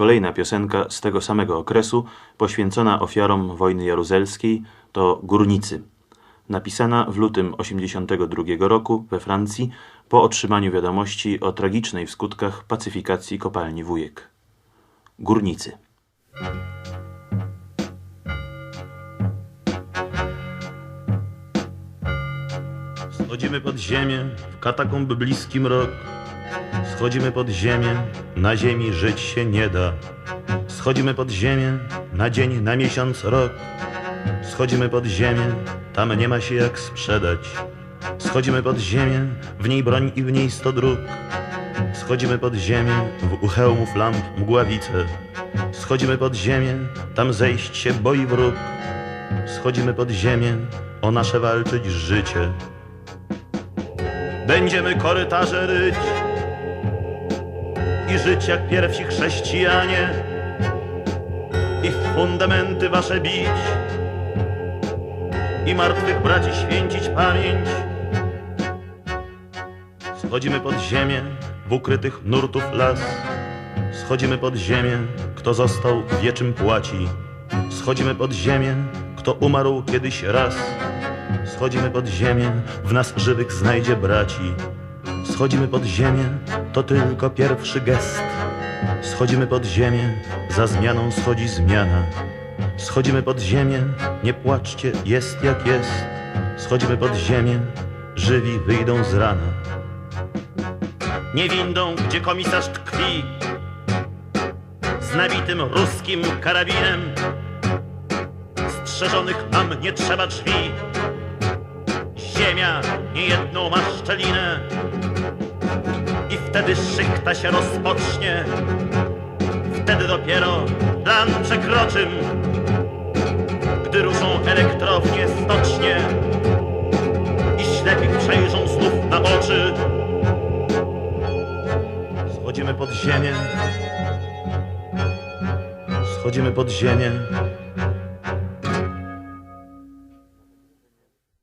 Kolejna piosenka z tego samego okresu, poświęcona ofiarom wojny jaruzelskiej, to Górnicy. Napisana w lutym 1982 roku we Francji po otrzymaniu wiadomości o tragicznej w skutkach pacyfikacji kopalni Wujek. Górnicy. Schodzimy pod ziemię, w katakumb bliski mrok. Schodzimy pod ziemię, na ziemi żyć się nie da. Schodzimy pod ziemię, na dzień, na miesiąc, rok. Schodzimy pod ziemię, tam nie ma się jak sprzedać. Schodzimy pod ziemię, w niej broń i w niej sto dróg. Schodzimy pod ziemię, w uchełmów lamp mgławice. Schodzimy pod ziemię, tam zejść się boi wróg. Schodzimy pod ziemię, o nasze walczyć życie. Będziemy korytarze ryć i żyć jak pierwsi chrześcijanie i w fundamenty wasze bić i martwych braci święcić pamięć. Schodzimy pod ziemię w ukrytych nurtów las. Schodzimy pod ziemię, kto został wie czym płaci. Schodzimy pod ziemię, kto umarł kiedyś raz. Schodzimy pod ziemię, w nas żywych znajdzie braci. Schodzimy pod ziemię, to tylko pierwszy gest. Schodzimy pod ziemię, za zmianą schodzi zmiana. Schodzimy pod ziemię, nie płaczcie, jest jak jest. Schodzimy pod ziemię, żywi wyjdą z rana. Nie windą, gdzie komisarz tkwi, z nabitym ruskim karabinem. Strzeżonych nam nie trzeba drzwi. Ziemia niejedną ma szczelinę i wtedy szykta się rozpocznie. Wtedy dopiero plan przekroczym, gdy ruszą elektrownie stocznie i ślepich przejrzą znów na oczy. Schodzimy pod ziemię, schodzimy pod ziemię,